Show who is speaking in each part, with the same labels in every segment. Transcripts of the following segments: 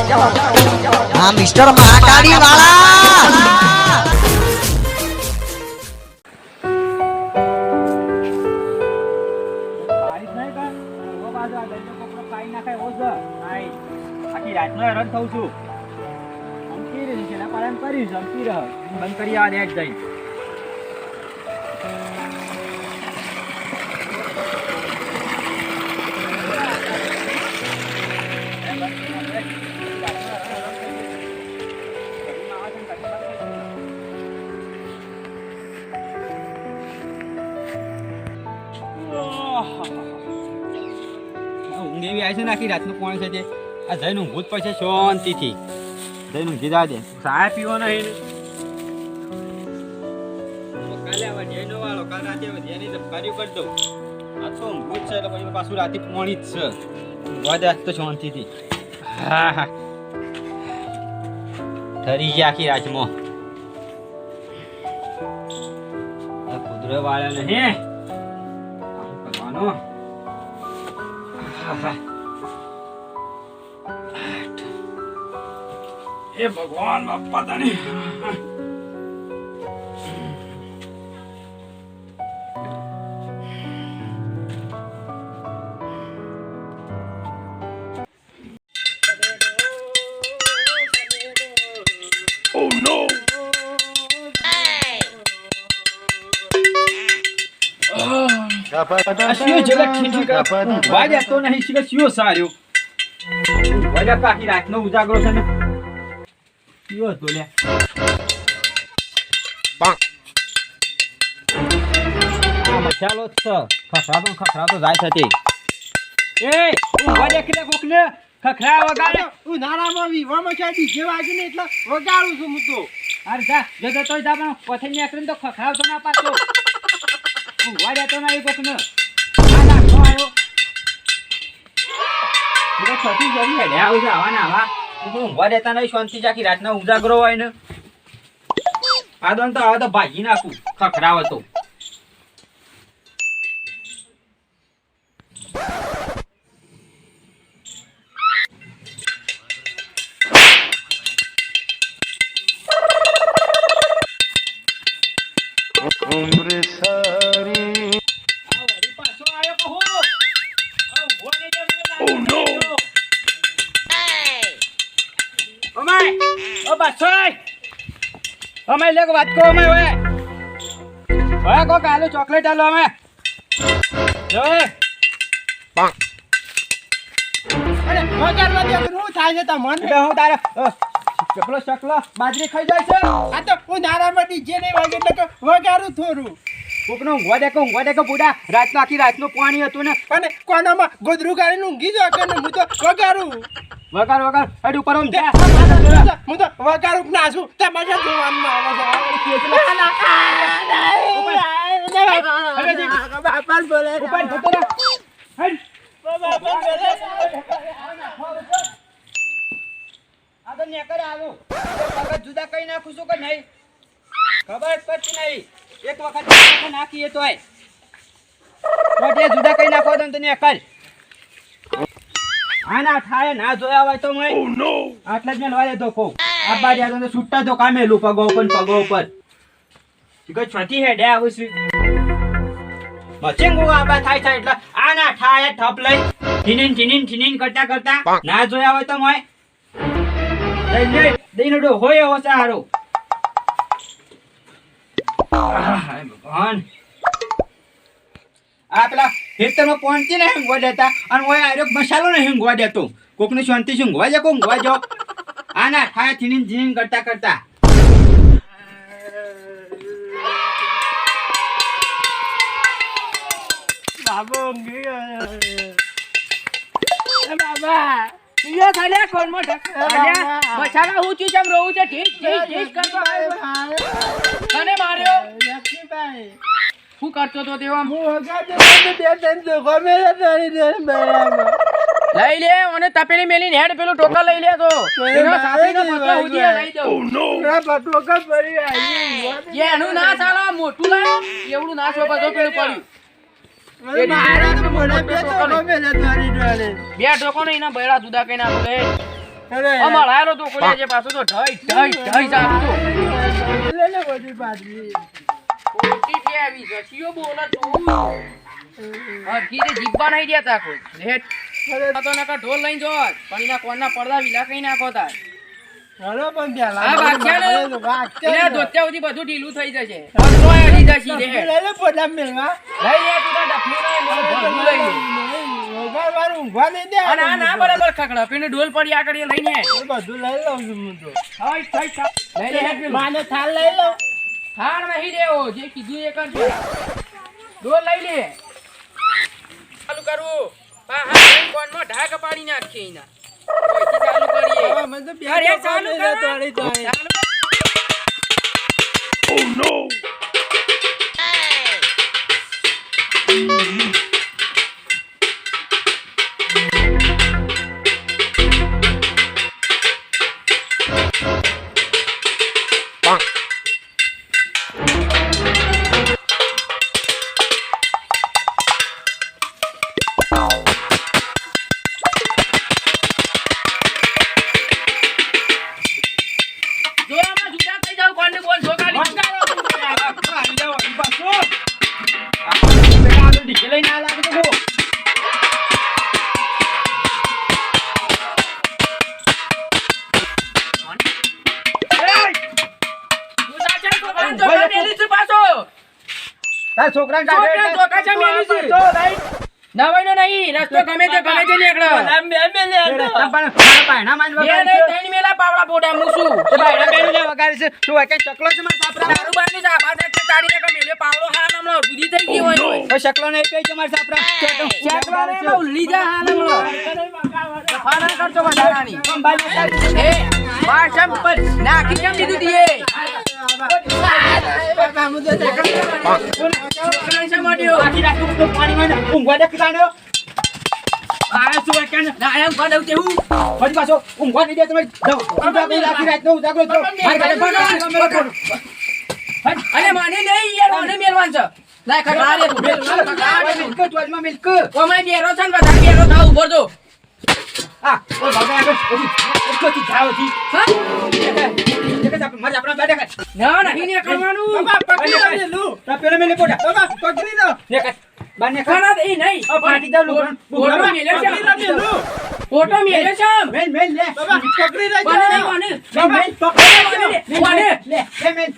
Speaker 1: હા, મિસ્ટર મહાકાળી વાળા
Speaker 2: છે. રાતનો હેરાન થઉં છું. અમકી રહી છે પાડે એમ કરીશ અમકી રહ બંધ કરી આ નેટ જઈ એવી છે ને આખી રાતનું કોણ છે તે આ જઈને ઊંઘવું જ પડશે શાંતિથી. જઈને ઊંઘી જવા દે. સાયા પીવો નહીં કાલે આવા ડેનો વાળો કાલ રાતે ડેની ધબકારી કરી દઉં. આ તો ઊંઘવું જ છે એટલે પછી પાછું રાતે પોણી જ છે. ઊંઘવા તો શાંતિથી. હા હા. ઠરી ગયા આખી રાતમાં. કુદરત વાળા નહીં કરવાનું. એ ભગવાન બાપા તને શિયો જગત ખીંચી. ઊંઘવા જતો નહીં શિયો સાર્યો. રાતનો ઉજાગરો છે ને. શિયો હતો આ મસાલો જ છે ખખડાતો ને ખખડાતો જાય છે તે એ ઊંઘવા દે કે કોકને ખખડા વગાડે
Speaker 3: ઉનાળામાં વિવામાં ક્યાં ડીજે વાગ્યું ને એટલે વગાડું છું હું તો
Speaker 2: અરે જા જતો તોય જા પણ પથઈ નીકળીને તો ખખડાવતો ના પાછો ઊંઘવા દેતો ના એ કોકને આ નાખો આવ્યો તો છતી જરી હેડ્યા આવું છે આવા ને આવા તો ઊંઘવા નહીં શાંતિ આખી રાતના ઉજાગરો હોય ને. આ તો આવે તો ભાજી નાખું, ખખડાવે તો. લેકો વાત કરો અમાય ઓય ઓય કોક આલો ચોકલેટ આલો અમે. જો એ.
Speaker 3: અરે દે તો શું થાય છે તમને?
Speaker 2: હું તારે ચકલો ચકલો બાજરી ખાઈ જાય છે.
Speaker 3: આ તો ઉનાળામાં ડીજે નહીં વાગે એટલે કે વગાડું થોડું
Speaker 2: કોકનો ઊંઘવા દે કે ઊંઘવા દે કે બુડા રાતનું આખી રાતનું પાણી હતું ને.
Speaker 3: અને કોનામાં ગોદરું કાઢીને ઊંઘી જાવ કે હું તો વગારું.
Speaker 2: વગાર વગાર હેડ ઉપર આમ જા.
Speaker 3: વગાડું નાચું તમારે જોવાનું આવે બાપા બોલે
Speaker 2: ઉપર જતો રહે. હેડ. આ તો નેકર આલું. એક વખત જુદા કઈ નાખું છું કે નહીં ખબર પડતી નહીં એક વખત નાખીએ તોય જુદા કઈ નાખો તો નેકર હા આના થાય ના જોયા હોય તો મેં આટલા જ મેં લવા દેતો કહું આ બાજુ આ તો છૂટા તો કામેલું પગો ઉપર પગો ઉપર. કોઈ છોટી હેડે આવું છું. મચિંગુ આબા થાય થાય એટલે આ ના થાય ઠપ લઈ ઠીનીન ઠીનીન ઠીનીન કરતા કરતા ના જોયા હોય તો મોય. દઈ દઈ ડો હોય એવો સારો. ભગવાન. આ પેલા ખેતરમાં પહોંચી ને હિંગવા દેતા અને ઓય આર્યો મસાલો ને હિંગવા દેતો. કોકની શાંતિ શું ઊંઘવા જાય કોક ઊંઘવા જાઓ આ ના થાય ઠીનીન ઠીનીન કરતા કરતા.
Speaker 3: બાબો બાબા ઈયો ખાલી કોણમાં ઢક
Speaker 4: અલ્યા, મસાલા હું રહું છે ઠીક ઠીક ઠીક કરતો તને માર્યો.
Speaker 3: લક્ષ્મીભાઈ
Speaker 4: શું કરતો તો તેવો
Speaker 3: હું બે ત્રણ તારી બરાબર.
Speaker 4: લઈ લે અને તપેલી મેલી હેડ પેલું ટોકા લઈ લે તો એનો સાપીનો પતલો ઉધીને લઈ દઉં
Speaker 3: પૂરા પટલો કા ભરી આવી
Speaker 4: જે એનું ના ચાલે મોટું લાયો એવડું ના છો બધો પેલું પડ્યું.
Speaker 3: મારે તો મને બે
Speaker 4: ટોકો ને એના બૈરા જુદા કઈ ના લે.
Speaker 3: અરે.
Speaker 4: આ મળાયેલો તો કોડિયા જે પાછો તો ઢઈ ઢઈ ઢઈ જાતું તો
Speaker 3: લે લે બધી બાજરી
Speaker 4: ઓટી છે આવી રસીઓ બોલા તું. હરખી રીતે જીભવા નહીં દેતા કોઈ. લેટ
Speaker 3: અરે
Speaker 4: તો નકર ઢોલ લઈને જો. પણ એના કોણના પડદા વિલા કઈ નાખો તાર?
Speaker 3: હલો પણ પેલા
Speaker 4: આ એના
Speaker 3: ને.
Speaker 4: સુધી બધું ઢીલું થઈ જશે. પતરોય અડી જશે લે
Speaker 3: લે લે મેલવા
Speaker 4: લઈ લે તું તાર લઈ લે ભરવું લઈ લે.
Speaker 3: વગાર વાર ઊંઘવા નહીં દે.
Speaker 4: અને ના બરાબર ખકડા પેને ઢોલ પડી આગળ લઈને.
Speaker 3: બધું લઈ લઉં છું હું તો.
Speaker 4: હાય થઈ લઈ લે
Speaker 3: માને લઈ લઉં.
Speaker 4: હાર નહીં દેવો જે કીધું એ કરજો. ઢોલ લઈ લે. ચાલુ કરવું પા હા લઈને કોનમાં ઢાક પાડી નાખીએ એના ચાલુ કરીએ
Speaker 3: હવે મને તો ચોપા
Speaker 4: ચાલુ કર.
Speaker 3: તોડી તોડી.
Speaker 4: ચાલુ જો
Speaker 2: તાર
Speaker 4: છોકરા ધોકા છે મેલી છે. નવાઈનો નહીં રસ્તો ગમે તે ગમે તે નીકળો.
Speaker 3: બે બે લે
Speaker 2: પણ
Speaker 3: તો.
Speaker 2: પાયણા માં જ
Speaker 4: બે
Speaker 2: વગાડે
Speaker 4: નહીં ત્રણ મેલા પાવડા પોડા મૂસું
Speaker 2: તે પાયણા બેનું જે વગાડે છે. તું આ કઈ ચકલો છે મારા સાપરા
Speaker 4: દારૂ બારની સાબા સાથે કાઢીને કે મેલે પાવડો હાલ હમણાં અડધી થઈ ગઈ હોય.
Speaker 2: ઓ ચકલો નહીં પી છે મારા સાપરા.
Speaker 4: ચાકવાને એમાં ઉલ્લી જા હાલ હમણાં. ફાના કરતો વધારાની. એ, વાસમ પર નાખી કેમ દીધું તીએ? અને મને નહીં યાર, મને મેલવાનું છે. લાય, ખકડા રે તું. ખકડા રે તું.
Speaker 2: મિલકત, ચોજમાં મિલકત.
Speaker 4: ઓમાય બેરો છે ને બધા બેરો થાવ ઊભો તો.
Speaker 2: આ, ઓય બાબા આગળ,
Speaker 4: હા?
Speaker 2: આપણે- બેઠા.
Speaker 4: ના, કરવાનું.
Speaker 3: બાબા, પકડી લો લુ.
Speaker 2: તો પેલો મેલે.
Speaker 3: બાબા, પકડી.
Speaker 2: ને કર.
Speaker 4: ખાના નહીં. છે.
Speaker 3: લો.
Speaker 4: ફોટો છે.
Speaker 2: મેલ, મેલ, લે.
Speaker 3: બાબા, પકડી.
Speaker 4: મને. મને.
Speaker 2: લે, લે, મેલ.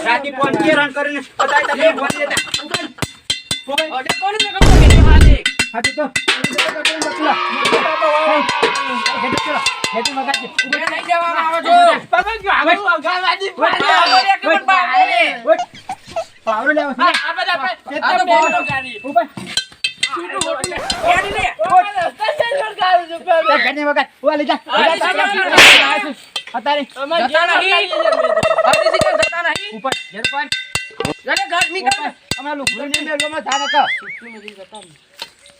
Speaker 2: રાતે પહોંચી રન કરીને બતાય
Speaker 4: જવામાં આવો છો. પણ.
Speaker 2: લેવો છે.
Speaker 3: આ બધા
Speaker 4: આ તો
Speaker 2: ઉપર.
Speaker 3: અમારે
Speaker 4: નહીં.
Speaker 2: ઉપર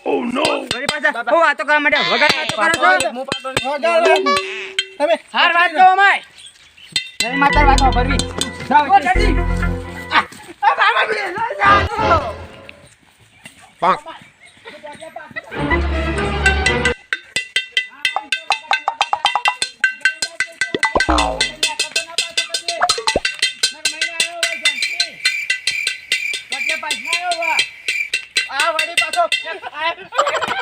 Speaker 2: ધ્યાન રાખ. વળી પાછા. હું વાતો કરવા માટે વગાડ વાતો કરો છો?
Speaker 3: તમે
Speaker 4: હાર વાત કહો અમાય.
Speaker 2: નહીં માતાર વાતો ભરવી જાઓ
Speaker 4: જલ્દી.
Speaker 3: આ બાબા, મેલો જાજો.
Speaker 2: આ Yes, I have a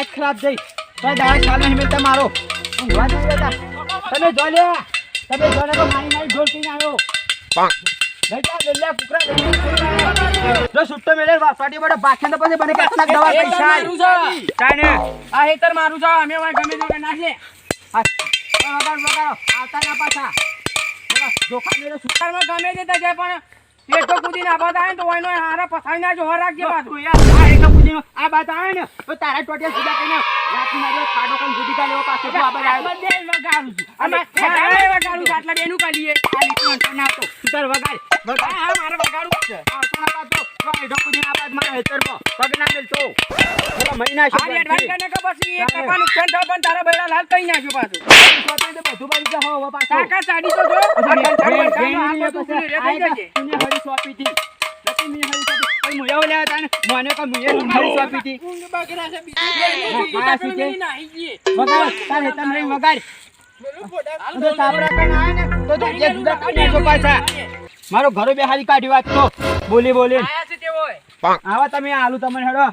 Speaker 2: એક ખરાબ જઈ તો દાડો ચાલે હિમેલ તમારો ઊંઘવા તમે જો લે તમે જો ને મારી મારી ઢોલ પીને આવ્યો. જા સુટ્ટો મેલે પાટી બડે બાકી પછી બને કેટલાક દવા પૈસા
Speaker 4: મારું છે. આ હેતર મારું છે. અમે વાય ગમે તે નાખીએ
Speaker 2: વગાડ વગાડો. આવતા ના પાછા. જોખા મેલે સુટ્ટા
Speaker 4: ગમે તે થાય પણ પેટો ના આબાદ આવે તો ઓય નો હારા પસાઈ ના જોવા રાખજે
Speaker 2: તું યાર આ એક પૂજીનો આ બાત આવે ને તો તારા ટોટિયા સીધા કઈને રાતની મારી ખાડો કન જુદી કા લેવો પાછો તો આ બાદ આવે
Speaker 4: બધે વગાડું છું. અમે ખાડે વગાડું છું. આટલા બેનું કાઢીએ.
Speaker 2: આ લીટું ના તો તું તાર વગાડ. વગાડ
Speaker 4: હા મારે વગાડું જ છે.
Speaker 2: આવતો ના પાછો એ ના બાદ મારા હેતરમાં પગ ના મેલતો. પેલા મહિના છે
Speaker 4: હારી એડવાન્સ કરીને કે પછી એક ટકા નુકસાન થયો પણ તારા બૈરા લાલ કઈ નાખ્યો પાછું.
Speaker 2: બધું બની જા હો પાછો.
Speaker 4: કાકા સાડી તો જો. આ ગંઠાણ ગંઠાણમાં આ ખુલ્લું રે થઈ જશે.
Speaker 2: તુને હરી સોપી હતી. નથી મી હરી સોપી કોઈ મુયાઓ લેવા તાને મને કા મુયે હરી સોપી હતી.
Speaker 4: ઊંઘ બગડા છે બીજું નાહી જઈએ.
Speaker 2: વગાડ તાર હેતમ વગાડ તો તાપરા કઈ આવે ને તો તો જે જુદા કાઢી નાખો પાછા. મારો ઘરો બે હારી કાઢી વાત તો. બોલી બોલી.
Speaker 4: આયા હોય.
Speaker 2: આવા તમે આલુ તમને હેડો.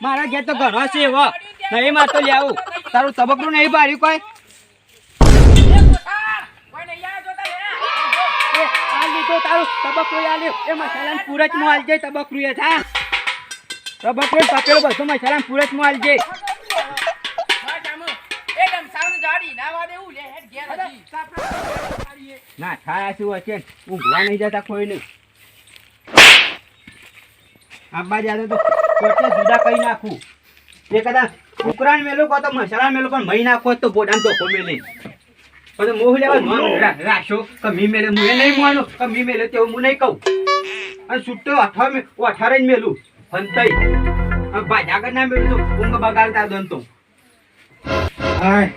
Speaker 2: મારા ઘેર તો ઘણો છે એવો નહીં મારતો તો આવું તારું તબકરું નહીં પાડ્યું કોઈ? તારું આલ્યું એ મસાલાને પૂરચમાં આલજે તબકરું એ થા તબકરું તપેલું બધું મસાલાને પૂરચમાં આલજે
Speaker 4: ના
Speaker 2: થાય શું હશે? ઊંઘવા નહીં જતા કોઈ નહીં આંબા જાતે તો પોતે જુદા કઈ નાખું. એ કદાચ કુકરાને મેલું કહો તો મસાલા મેલું, પણ મહી નાખો તો બોડામ તો મેલે. પછી મોહ લેવા રા- રાખશો કે મી મેલે મુએ નહીં માનું કે મી મેલે તેવું હું નહીં કહું. અને સુટ્ટો અઠારે જ મેલું. ફંતાઈ ભાજા આગળ ના મેલું તો ઊંઘ બગાડતા દોન તો હાય